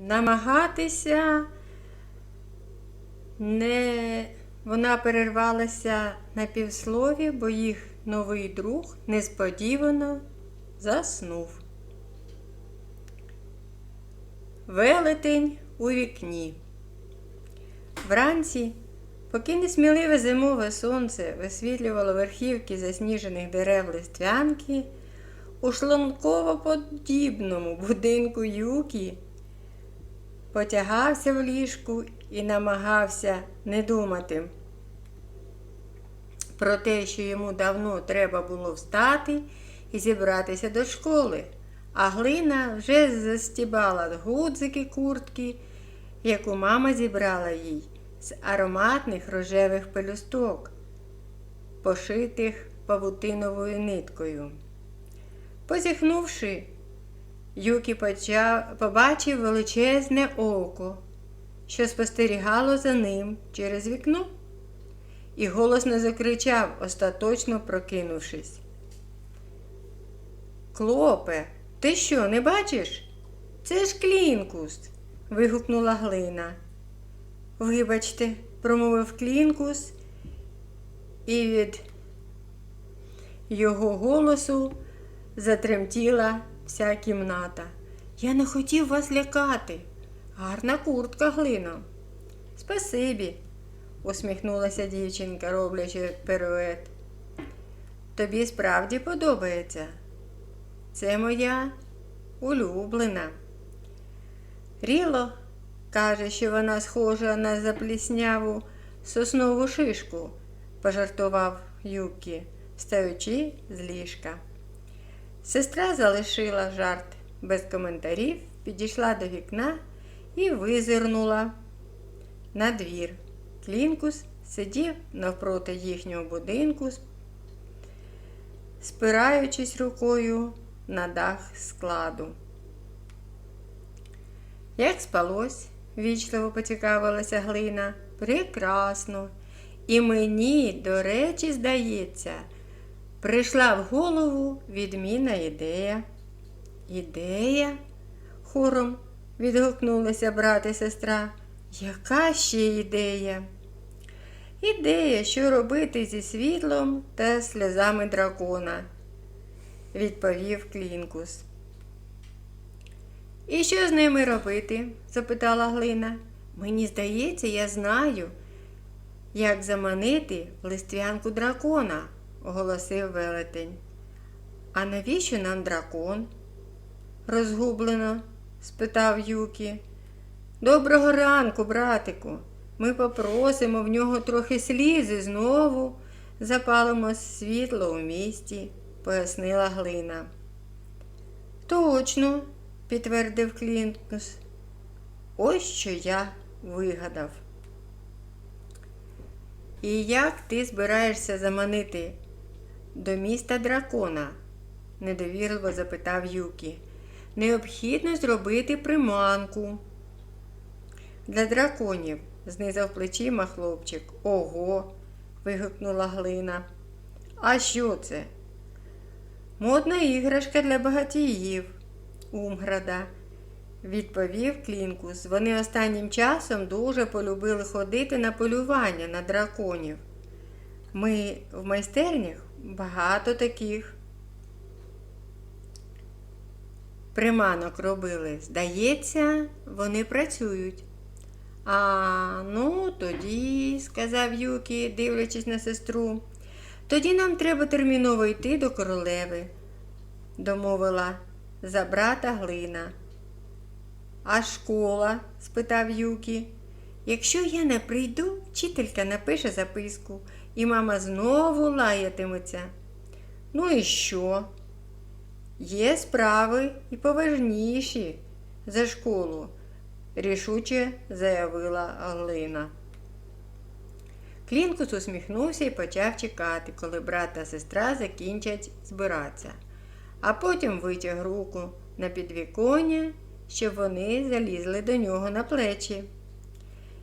намагатися не вона перервалася на півслові, бо їх новий друг несподівано заснув. Велетень у вікні. Вранці, поки несміливе зимове сонце висвітлювало верхівки засніжених дерев листвянки, у шлунково-подібному будинку Юкі потягався в ліжку і намагався не думати про те, що йому давно треба було встати і зібратися до школи, а глина вже застібала гудзики куртки, яку мама зібрала їй з ароматних рожевих пелюсток, пошитих павутиновою ниткою. Позіхнувши, Юкі почав, побачив величезне око, що спостерігало за ним через вікно, і голосно закричав, остаточно прокинувшись. Клопе, ти що, не бачиш? Це ж клінкус. вигукнула глина. Вибачте, промовив клінкус, і від його голосу затремтіла вся кімната. Я не хотів вас лякати. Гарна куртка глино. Спасибі, усміхнулася дівчинка, роблячи перует. Тобі справді подобається? Це моя улюблена. Ріло каже, що вона схожа на заплісняву соснову шишку, пожартував Юкі, встаючи з ліжка. Сестра залишила жарт без коментарів, підійшла до вікна і визирнула на двір. Клінкус сидів навпроти їхнього будинку, спираючись рукою на дах складу. Як спалось, вічливо поцікавилася глина. Прекрасно. І мені, до речі, здається, прийшла в голову відмінна ідея. Ідея? хором відгукнулися брат і сестра. Яка ще ідея? Ідея, що робити зі світлом та сльозами дракона, відповів Клінкус. І що з ними робити? запитала Глина. Мені здається, я знаю, як заманити листвянку дракона, оголосив велетень. А навіщо нам дракон? розгублено спитав Юкі. Доброго ранку, братику. Ми попросимо в нього трохи слізи знову запалимо світло у місті, пояснила глина. Точно, підтвердив Клінкус. Ось що я вигадав. І як ти збираєшся заманити до міста дракона? недовірливо запитав Юкі. Необхідно зробити приманку. Для драконів, знизав плечима хлопчик. Ого. вигукнула глина. А що це? Модна іграшка для багатіїв Умграда, відповів Клінкус. Вони останнім часом дуже полюбили ходити на полювання на драконів. Ми в майстернях багато таких. Приманок робили. Здається, вони працюють. А, ну, тоді, сказав Юкі, дивлячись на сестру, тоді нам треба терміново йти до королеви, домовила за брата Глина. А школа? спитав Юкі. Якщо я не прийду, вчителька напише записку, і мама знову лаятиметься. Ну і що? Є справи і поважніші за школу, рішуче заявила Глина. Клінкус усміхнувся і почав чекати, коли брат та сестра закінчать збиратися, а потім витяг руку на підвіконня, щоб вони залізли до нього на плечі.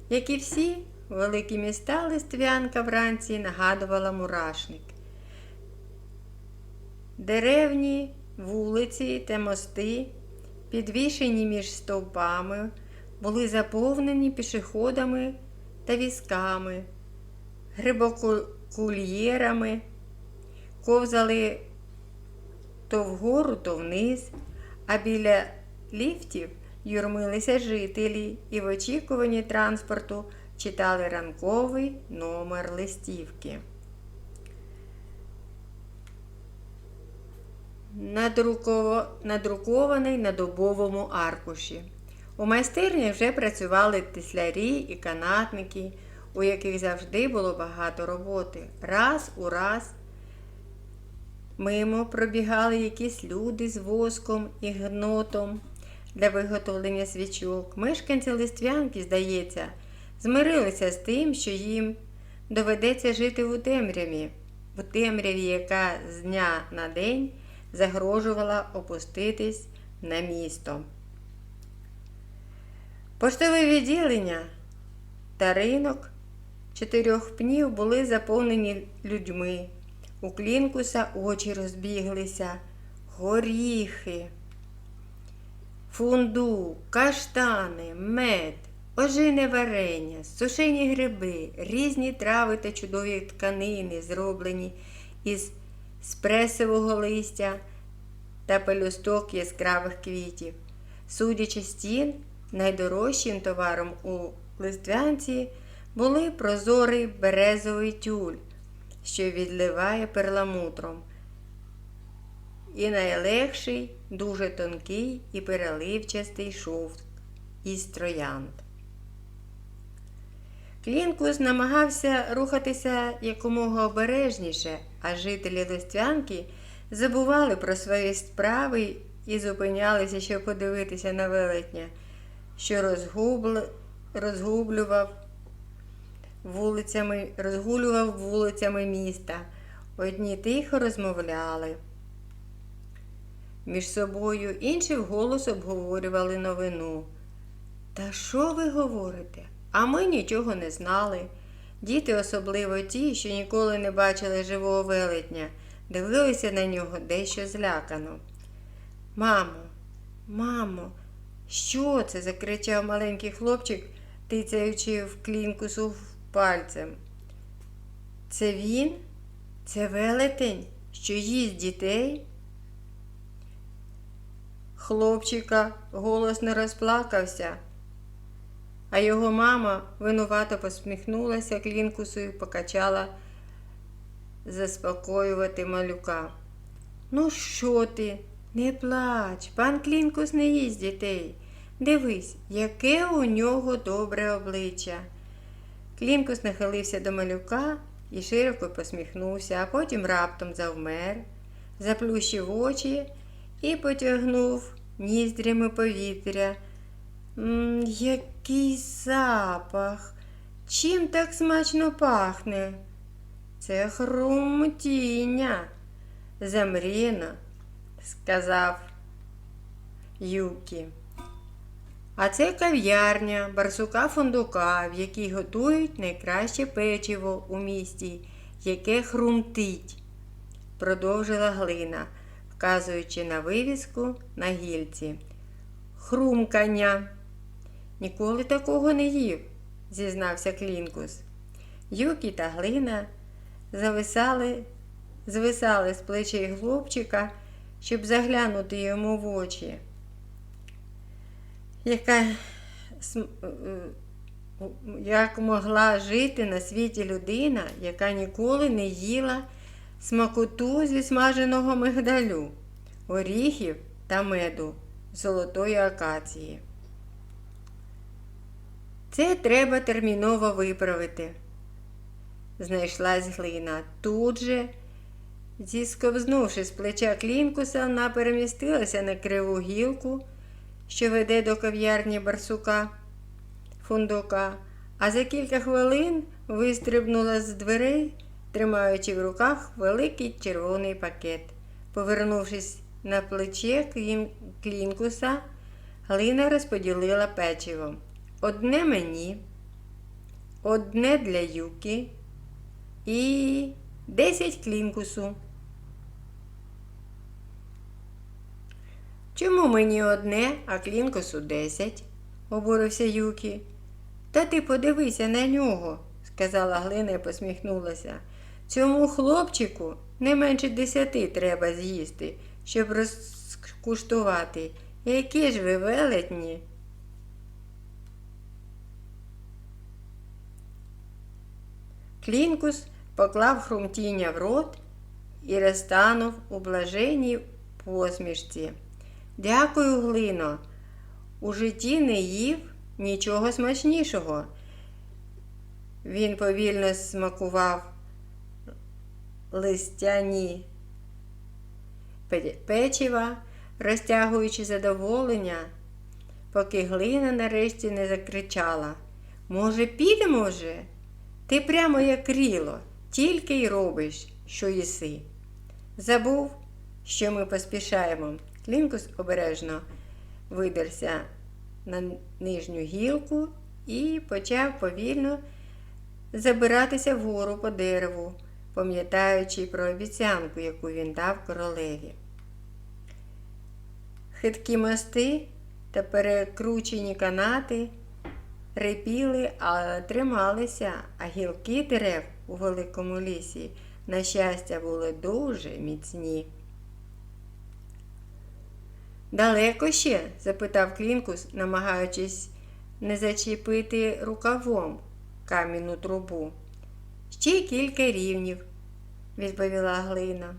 Як і всі великі міста, листвянка вранці нагадувала мурашник. Деревні, вулиці та мости, підвішені між стовпами, були заповнені пішоходами та візками, грибокульєрами, ковзали то вгору, то вниз, а біля ліфтів юрмилися жителі і в очікуванні транспорту читали ранковий номер листівки. Надрукований на дубовому аркуші. У майстерні вже працювали теслярі і канатники, у яких завжди було багато роботи. Раз у раз мимо пробігали якісь люди з воском і гнотом для виготовлення свічок. Мешканці листвянки, здається, змирилися з тим, що їм доведеться жити у темряві, в темряві, яка з дня на день загрожувала опуститись на місто. Поштове відділення та ринок чотирьох пнів були заповнені людьми. У клінкуса очі розбіглися, горіхи, фундук, каштани, мед, ожине варення, сушені гриби, різні трави та чудові тканини, зроблені із спресового листя та пелюсток яскравих квітів. Судячи з цін, найдорожчим товаром у листвянці були прозорий березовий тюль, що відливає перламутром, і найлегший, дуже тонкий і переливчастий шовк із троянд. Клінкус намагався рухатися якомога обережніше, а жителі Листвянки забували про свої справи і зупинялися, щоб подивитися на велетня, що розгубл... розгублював вулицями, розгулював вулицями міста. Одні тихо розмовляли. Між собою інші вголос обговорювали новину. Та що ви говорите? А ми нічого не знали. Діти, особливо ті, що ніколи не бачили живого велетня, дивилися на нього дещо злякано. Мамо, мамо, що це? закричав маленький хлопчик, тицяючи в клінкусу пальцем. Це він? Це велетень, що їсть дітей? Хлопчика голосно розплакався, а його мама винувато посміхнулася клінкусу і покачала заспокоювати малюка. Ну, що ти? Не плач, пан Клінкус не їсть дітей. Дивись, яке у нього добре обличчя. Клінкус нахилився до малюка і широко посміхнувся, а потім раптом завмер, заплющив очі і потягнув ніздрями повітря. М, який запах! Чим так смачно пахне? Це хрумтіння. Замріно, сказав Юкі. А це кав'ярня барсука фундука, в якій готують найкраще печиво у місті, яке хрумтить, продовжила глина, вказуючи на вивіску на гільці. Хрумкання. Ніколи такого не їв, зізнався Клінкус. Юкі та глина зависали, звисали з плечей хлопчика, щоб заглянути йому в очі яка е, як могла жити на світі людина, яка ніколи не їла смакоту зі смаженого мигдалю, оріхів та меду золотої акації. Це треба терміново виправити. Знайшлась глина. Тут же, зісковзнувши з плеча клінкуса, вона перемістилася на криву гілку що веде до кав'ярні барсука фундука, а за кілька хвилин вистрибнула з дверей, тримаючи в руках великий червоний пакет. Повернувшись на плече клінкуса, Глина розподілила печиво. Одне мені, одне для юки і десять клінкусу. Чому мені одне, а клінкосу десять? обурився Юкі. Та ти подивися на нього, сказала Глина і посміхнулася. Цьому хлопчику не менше десяти треба з'їсти, щоб розкуштувати. Які ж ви велетні? Клінкус поклав хрумтіння в рот і розтанув у блаженній посмішці. Дякую, Глино. У житті не їв нічого смачнішого. Він повільно смакував листяні печива, розтягуючи задоволення, поки глина нарешті не закричала. Може, підемо вже? Ти прямо як кріло, тільки й робиш, що їси. Забув, що ми поспішаємо. Клінкус обережно видерся на нижню гілку і почав повільно забиратися вгору по дереву, пам'ятаючи про обіцянку, яку він дав королеві. Хиткі мости та перекручені канати репіли, але трималися, а гілки дерев у великому лісі, на щастя, були дуже міцні. Далеко ще? запитав Клінкус, намагаючись не зачепити рукавом кам'яну трубу. Ще кілька рівнів, відповіла Глина.